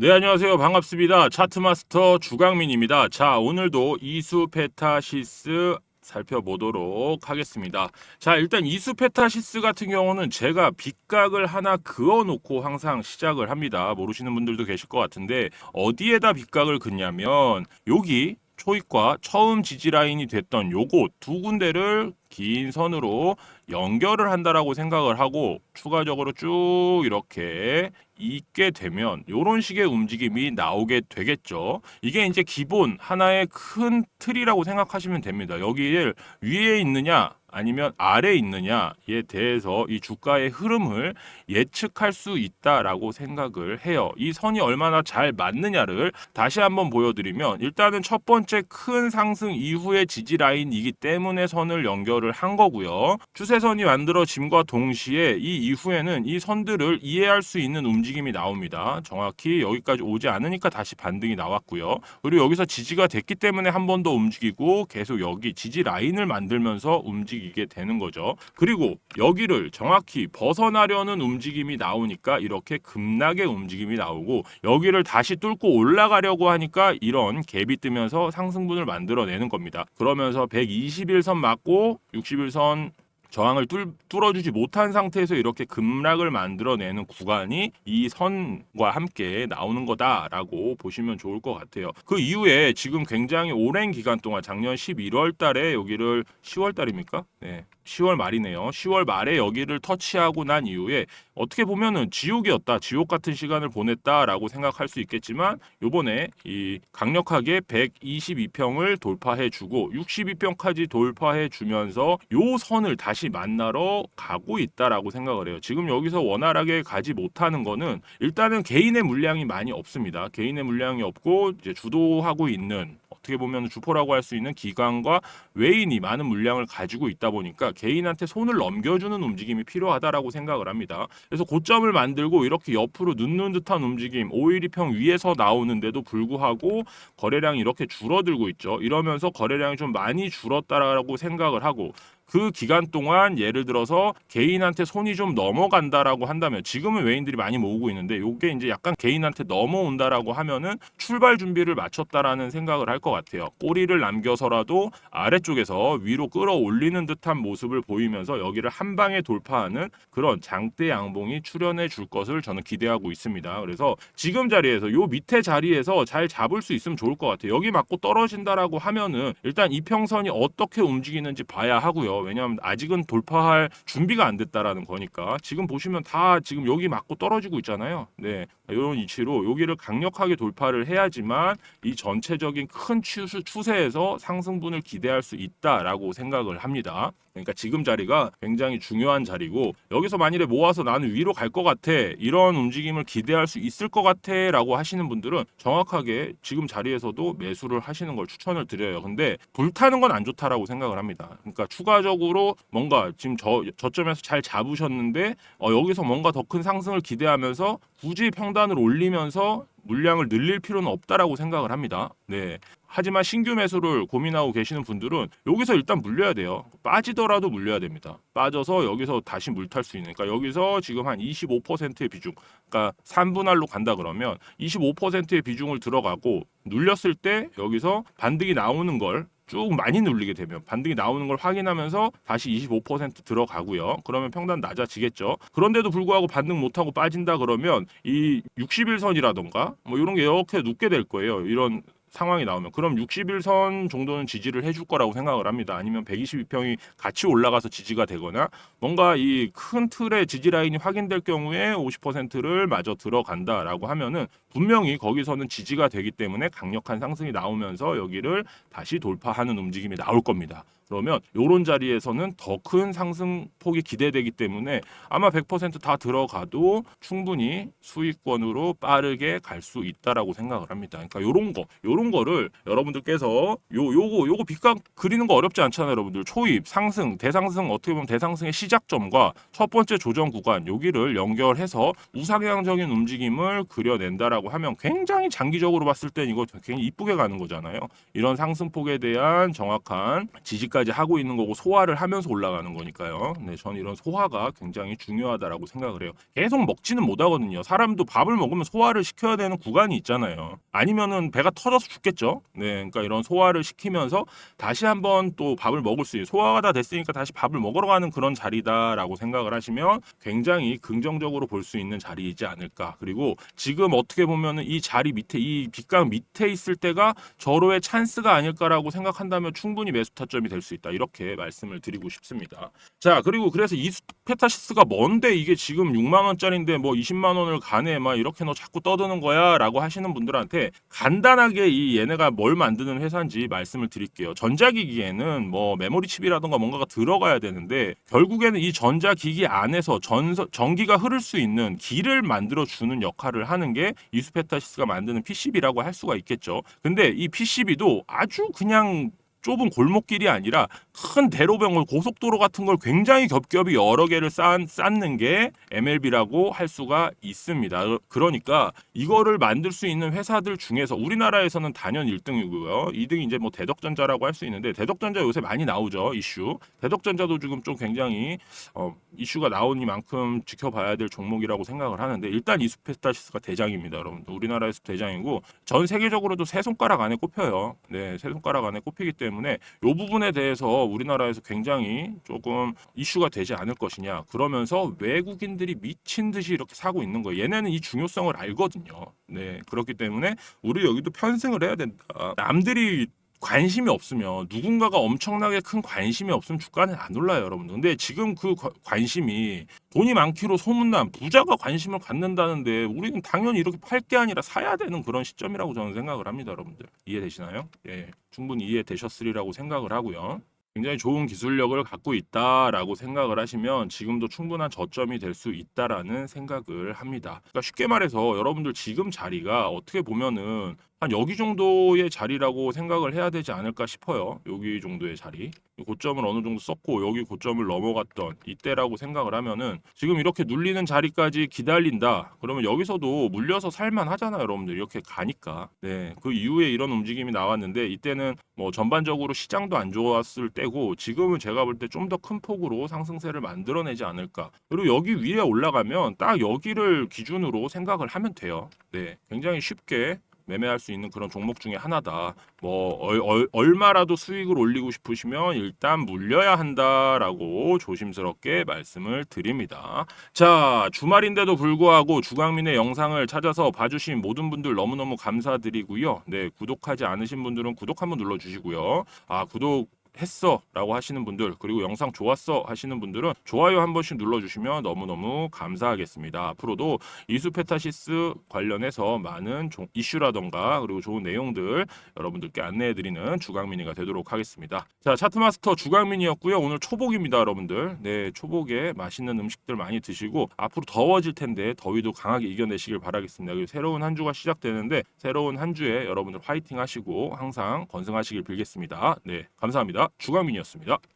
네, 안녕하세요. 반갑습니다. 차트마스터 주강민입니다. 자, 오늘도 이수페타시스 살펴보도록 하겠습니다. 자, 일단 이수페타시스 같은 경우는 제가 빗각을 하나 그어놓고 항상 시작을 합니다. 모르시는 분들도 계실 것 같은데 어디에다 빗각을 긋냐면 여기 초입과 처음 지지 라인이 됐던 요곳 두 군데를 긴 선으로 연결을 한다라고 생각을 하고 추가적으로 쭉 이렇게 있게 되면 이런 식의 움직임이 나오게 되겠죠. 이게 이제 기본 하나의 큰 틀이라고 생각하시면 됩니다. 여기를 위에 있느냐 아니면 아래에 있느냐에 대해서 이 주가의 흐름을 예측할 수 있다라고 생각을 해요. 이 선이 얼마나 잘 맞느냐를 다시 한번 보여드리면 일단은 첫 번째 큰 상승 이후의 지지 라인이기 때문에 선을 연결을 한 거고요. 추세선이 만들어짐과 동시에 이 이후에는 이 선들을 이해할 수 있는 움직임이 나옵니다. 정확히 여기까지 오지 않으니까 다시 반등이 나왔고요. 그리고 여기서 지지가 됐기 때문에 한 번 더 움직이고 계속 여기 지지 라인을 만들면서 움직이 게 되는 거죠. 그리고 여기를 정확히 벗어나려는 움직임이 나오니까 이렇게 급락의 움직임이 나오고 여기를 다시 뚫고 올라가려고 하니까 이런 갭이 뜨면서 상승분을 만들어내는 겁니다. 그러면서 121선 맞고 61선 저항을 뚫, 뚫어주지 못한 상태에서 이렇게 급락을 만들어내는 구간이 이 선과 함께 나오는 거다라고 보시면 좋을 것 같아요. 그 이후에 지금 굉장히 오랜 기간 동안 작년 11월 달에 여기를 10월 달입니까? 네. 10월 말이네요. 10월 말에 여기를 터치하고 난 이후에 어떻게 보면은 지옥이었다. 지옥 같은 시간을 보냈다라고 생각할 수 있겠지만 요번에 이 강력하게 122평을 돌파해 주고 62평까지 돌파해 주면서 요 선을 다시 만나러 가고 있다라고 생각을 해요. 지금 여기서 원활하게 가지 못하는 거는 일단은 개인의 물량이 많이 없습니다. 개인의 물량이 없고 이제 주도하고 있는 어떻게 보면 주포라고 할 수 있는 기관과 외인이 많은 물량을 가지고 있다 보니까 개인한테 손을 넘겨주는 움직임이 필요하다라고 생각을 합니다. 그래서 고점을 만들고 이렇게 옆으로 눕는 듯한 움직임, 512평 위에서 나오는데도 불구하고 거래량이 이렇게 줄어들고 있죠. 이러면서 거래량이 좀 많이 줄었다라고 생각을 하고 그 기간 동안 예를 들어서 개인한테 손이 좀 넘어간다라고 한다면 지금은 외인들이 많이 모으고 있는데 요게 이제 약간 개인한테 넘어온다라고 하면은 출발 준비를 마쳤다라는 생각을 할 것 같아요. 꼬리를 남겨서라도 아래쪽에서 위로 끌어올리는 듯한 모습을 보이면서 여기를 한 방에 돌파하는 그런 장대 양봉이 출현해 줄 것을 저는 기대하고 있습니다. 그래서 지금 자리에서 요 밑에 자리에서 잘 잡을 수 있으면 좋을 것 같아요. 여기 맞고 떨어진다라고 하면은 일단 이평선이 어떻게 움직이는지 봐야 하고요. 왜냐하면 아직은 돌파할 준비가 안 됐다라는 거니까 지금 보시면 다 지금 여기 맞고 떨어지고 있잖아요. 네, 이런 위치로 여기를 강력하게 돌파를 해야지만 이 전체적인 큰 추세, 추세에서 상승분을 기대할 수 있다라고 생각을 합니다. 그러니까 지금 자리가 굉장히 중요한 자리고 여기서 만일에 모아서 나는 위로 갈 것 같아 이런 움직임을 기대할 수 있을 것 같아 라고 하시는 분들은 정확하게 지금 자리에서도 매수를 하시는 걸 추천을 드려요. 근데 불타는 건 안 좋다라고 생각을 합니다. 그러니까 추가적으로 뭔가 지금 저 저점에서 잘 잡으셨는데 어, 여기서 뭔가 더 큰 상승을 기대하면서 굳이 평 단을 올리면서 물량을 늘릴 필요는 없다라고 생각을 합니다. 네. 하지만 신규 매수를 고민하고 계시는 분들은 여기서 일단 물려야 돼요. 빠지더라도 물려야 됩니다. 빠져서 여기서 다시 물탈 수 있는. 그러니까 여기서 지금 한 25%의 비중, 그러니까 3분할로 간다 그러면 25%의 비중을 들어가고 눌렸을 때 여기서 반등이 나오는 걸 쭉 많이 눌리게 되면 반등이 나오는 걸 확인하면서 다시 25% 들어가고요. 그러면 평단 낮아지겠죠. 그런데도 불구하고 반등 못하고 빠진다 그러면 이 60일선이라던가 뭐 이런 게 이렇게 눕게 될 거예요. 이런 상황이 나오면 그럼 61선 정도는 지지를 해줄 거라고 생각을 합니다. 아니면 122평이 같이 올라가서 지지가 되거나 뭔가 이 큰 틀의 지지 라인이 확인될 경우에 50%를 마저 들어간다라고 하면은 분명히 거기서는 지지가 되기 때문에 강력한 상승이 나오면서 여기를 다시 돌파하는 움직임이 나올 겁니다. 그러면 요런 자리에서는 더 큰 상승폭이 기대되기 때문에 아마 100%다 들어가도 충분히 수익권으로 빠르게 갈 수 있다라고 생각을 합니다. 그러니까 요런 거, 요런 거를 여러분들께서 요 요거 요거 빗각 그리는 거 어렵지 않잖아요, 여러분들. 초입, 상승, 대상승 어떻게 보면 대상승의 시작점과 첫 번째 조정 구간 여기를 연결해서 우상향적인 움직임을 그려낸다라고 하면 굉장히 장기적으로 봤을 땐 이거 굉장히 이쁘게 가는 거잖아요. 이런 상승폭에 대한 정확한 지지까지 관리까지 하고 있는 거고 소화를 하면서 올라가는 거니까요. 네, 전 이런 소화가 굉장히 중요하다라고 생각을 해요. 계속 먹지는 못하거든요. 사람도 밥을 먹으면 소화를 시켜야 되는 구간이 있잖아요. 아니면은 배가 터져서 죽겠죠. 네, 그러니까 이런 소화를 시키면서 다시 한번 또 밥을 먹을 수 있는 소화가 다 됐으니까 다시 밥을 먹으러 가는 그런 자리다라고 생각을 하시면 굉장히 긍정적으로 볼 수 있는 자리이지 않을까. 그리고 지금 어떻게 보면은 이 자리 밑에 이 빗강 밑에 있을 때가 절호의 찬스가 아닐까라고 생각한다면 충분히 매수 타점이 될 수 있다. 이렇게 말씀을 드리고 싶습니다. 자, 그리고 그래서 이 페타시스가 뭔데 이게 지금 6만 원짜리인데 뭐 20만 원을 가네 막 이렇게 너 자꾸 떠드는 거야라고 하시는 분들한테 간단하게 이 얘네가 뭘 만드는 회사인지 말씀을 드릴게요. 전자기기에는 뭐 메모리 칩이라던가 뭔가가 들어가야 되는데 결국에는 이 전자기기 안에서 전서, 전기가 흐를 수 있는 길을 만들어 주는 역할을 하는 게 이수페타시스가 만드는 PCB라고 할 수가 있겠죠. 근데 이 PCB도 아주 그냥 좁은 골목길이 아니라 큰 대로변 고속도로 같은 걸 굉장히 겹겹이 여러 개를 쌓, 쌓는 게 MLB라고 할 수가 있습니다. 그러니까 이거를 만들 수 있는 회사들 중에서 우리나라에서는 단연 1등이고요. 2등이 이제 뭐 대덕전자라고 할 수 있는데 대덕전자 요새 많이 나오죠 이슈. 대덕전자도 지금 좀 굉장히 어, 이슈가 나오니만큼 지켜봐야 될 종목이라고 생각을 하는데 일단 이수페타시스가 대장입니다, 여러분. 우리나라에서 대장이고 전 세계적으로도 세 손가락 안에 꼽혀요. 네, 세 손가락 안에 꼽히기 때문에 이 부분에 대해서 우리나라에서 굉장히 조금 이슈가 되지 않을 것이냐. 그러면서 외국인들이 미친 듯이 이렇게 사고 있는 거예요. 얘네는 이 중요성을 알거든요. 네, 그렇기 때문에 우리 여기도 편승을 해야 된다. 남들이 관심이 없으면 누군가가 엄청나게 큰 관심이 없으면 주가는 안 올라요, 여러분들. 근데 지금 그 과- 관심이 돈이 많기로 소문난 부자가 관심을 갖는다는데 우리는 당연히 이렇게 팔 게 아니라 사야 되는 그런 시점이라고 저는 생각을 합니다, 여러분들. 이해되시나요? 예, 충분히 이해되셨으리라고 생각을 하고요. 굉장히 좋은 기술력을 갖고 있다라고 생각을 하시면 지금도 충분한 저점이 될 수 있다라는 생각을 합니다. 그러니까 쉽게 말해서 여러분들 지금 자리가 어떻게 보면은 한 여기 정도의 자리라고 생각을 해야 되지 않을까 싶어요. 여기 정도의 자리. 고점을 어느 정도 썼고 여기 고점을 넘어갔던 이때라고 생각을 하면은 지금 이렇게 눌리는 자리까지 기다린다. 그러면 여기서도 물려서 살만 하잖아요, 여러분들. 이렇게 가니까. 네. 그 이후에 이런 움직임이 나왔는데 이때는 뭐 전반적으로 시장도 안 좋았을 때고 지금은 제가 볼 때 좀 더 큰 폭으로 상승세를 만들어내지 않을까. 그리고 여기 위에 올라가면 딱 여기를 기준으로 생각을 하면 돼요. 네. 굉장히 쉽게 매매할 수 있는 그런 종목 중에 하나다. 뭐 얼, 얼, 얼마라도 수익을 올리고 싶으시면 일단 물려야 한다라고 조심스럽게 말씀을 드립니다. 자 주말인데도 불구하고 주강민의 영상을 찾아서 봐주신 모든 분들 너무너무 감사드리고요. 네 구독하지 않으신 분들은 구독 한번 눌러주시고요. 아 구독 했어 라고 하시는 분들 그리고 영상 좋았어 하시는 분들은 좋아요 한 번씩 눌러주시면 너무너무 감사하겠습니다. 앞으로도 이수페타시스 관련해서 많은 종- 이슈라던가 그리고 좋은 내용들 여러분들께 안내해드리는 주강민이가 되도록 하겠습니다. 자 차트마스터 주강민이었고요. 오늘 초복입니다 여러분들. 네 초복에 맛있는 음식들 많이 드시고 앞으로 더워질 텐데 더위도 강하게 이겨내시길 바라겠습니다. 그리고 새로운 한 주가 시작되는데 새로운 한 주에 여러분들 화이팅 하시고 항상 건승하시길 빌겠습니다. 네 감사합니다 주강민이었습니다